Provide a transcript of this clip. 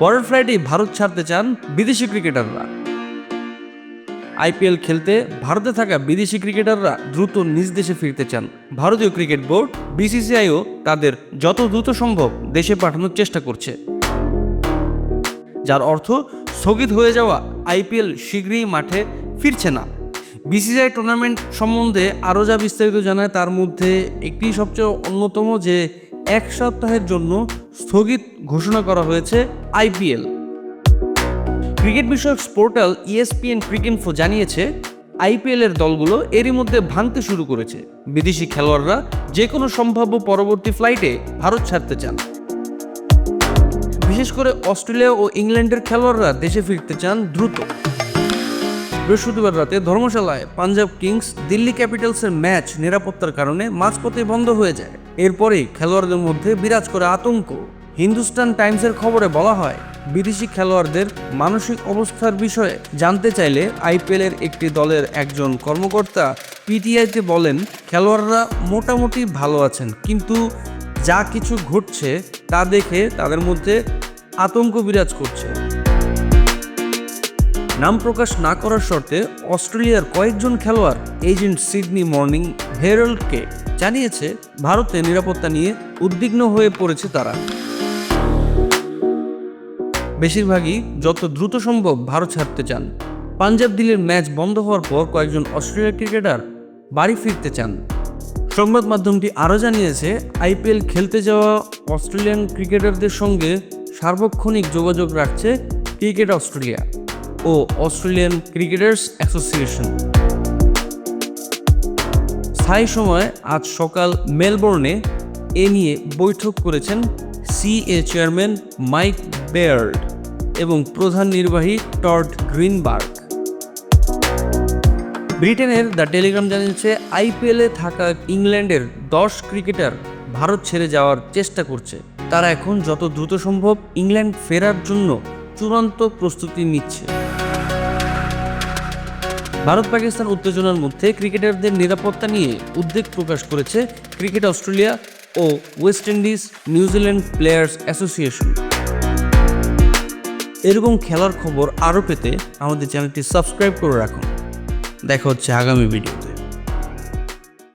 পরের ফ্লাইটেই ভারত ছাড়তে চান বিদেশি ক্রিকেটাররা। আইপিএল খেলতে ভারতে থাকা বিদেশি ক্রিকেটাররা দ্রুত নিজ দেশে ফিরতে চান। ভারতীয় ক্রিকেট বোর্ড, বিসিসিআইও তাদের যত দ্রুত সম্ভব দেশে পাঠানোর চেষ্টা করছে। যার অর্থ স্থগিত হয়ে যাওয়া আইপিএল শীঘ্রই মাঠে ফিরছে না। বিসিসিআই টুর্নামেন্ট সম্বন্ধে আরও যা বিস্তারিত জানায় তার মধ্যে একটি সবচেয়ে অন্যতম যে এক সপ্তাহের জন্য স্থগিত ঘোষণা করা হয়েছে আইপিএল। ক্রিকেট বিষয়ক পোর্টাল ইএসপিএন ক্রিকেনফো জানিয়েছে, আইপিএল এর দলগুলো এরই মধ্যে ভাঙতে শুরু করেছে। বিদেশি খেলোয়াড়রা যে কোনো সম্ভাব্য পরবর্তী ফ্লাইটে ভারত ছাড়তে চান। বিশেষ করে অস্ট্রেলিয়া ও ইংল্যান্ডের খেলোয়াড়রা দেশে ফিরতে চান দ্রুত। বৃহস্পতিবার রাতে ধর্মশালায় পাঞ্জাব কিংস দিল্লি ক্যাপিটালসের ম্যাচ নিরাপত্তার কারণে মাঝপথে বন্ধ হয়ে যায়। এরপরেই খেলোয়াড়দের মধ্যে বিরাজ করে আতঙ্ক। হিন্দুস্তান টাইমসের খবরে বলা হয়, বিদেশি খেলোয়াড়দের মানসিক অবস্থার বিষয়ে জানতে চাইলে আইপিএলের একটি দলের একজন কর্মকর্তা পিটিআইতে বলেন, খেলোয়াড়রা মোটামুটি ভালো আছেন, কিন্তু যা কিছু ঘটছে তা দেখে তাদের মধ্যে আতঙ্ক বিরাজ করছে। নাম প্রকাশ না করার শর্তে অস্ট্রেলিয়ার কয়েকজন খেলোয়াড় এজেন্ট সিডনি মর্নিং হেরাল্ডকে জানিয়েছে, ভারতে নিরাপত্তা নিয়ে উদ্বিগ্ন হয়ে পড়েছে তারা। বেশিরভাগই যত দ্রুত সম্ভব ভারত ছাড়তে চান। পাঞ্জাব দিল্লির ম্যাচ বন্ধ হওয়ার পর কয়েকজন অস্ট্রেলিয়ার ক্রিকেটার বাড়ি ফিরতে চান। সংবাদ মাধ্যমটি আরও জানিয়েছে, আইপিএল খেলতে যাওয়া অস্ট্রেলিয়ান ক্রিকেটারদের সঙ্গে সার্বক্ষণিক যোগাযোগ রাখছে ক্রিকেট অস্ট্রেলিয়া। ও অস্ট্রেলিয়ান ক্রিকেটার্স অ্যাসোসিয়েশন। স্থায়ী সময় আজ সকাল মেলবোর্নে এ নিয়ে বৈঠক করেছেন সিএ চেয়ারম্যান মাইক বেয়ার্ড এবং প্রধান নির্বাহী টড গ্রিনবার্গ। ব্রিটেনের দ্য টেলিগ্রাম জানিয়েছে, আইপিএলে থাকা ইংল্যান্ডের দশ ক্রিকেটার ভারত ছেড়ে যাওয়ার চেষ্টা করছে। তারা এখন যত দ্রুত সম্ভব ইংল্যান্ড ফেরার জন্য চূড়ান্ত প্রস্তুতি নিচ্ছে। ভারত পাকিস্তান উত্তেজনার মধ্যে ক্রিকেটারদের নিরাপত্তা নিয়ে উদ্বেগ প্রকাশ করেছে ক্রিকেট অস্ট্রেলিয়া ও West Indies New Zealand players association. এরকম খেলার খবর আরও পেতে আমাদের চ্যানেলটি সাবস্ক্রাইব করে রাখুন। দেখা হচ্ছে আগামী ভিডিও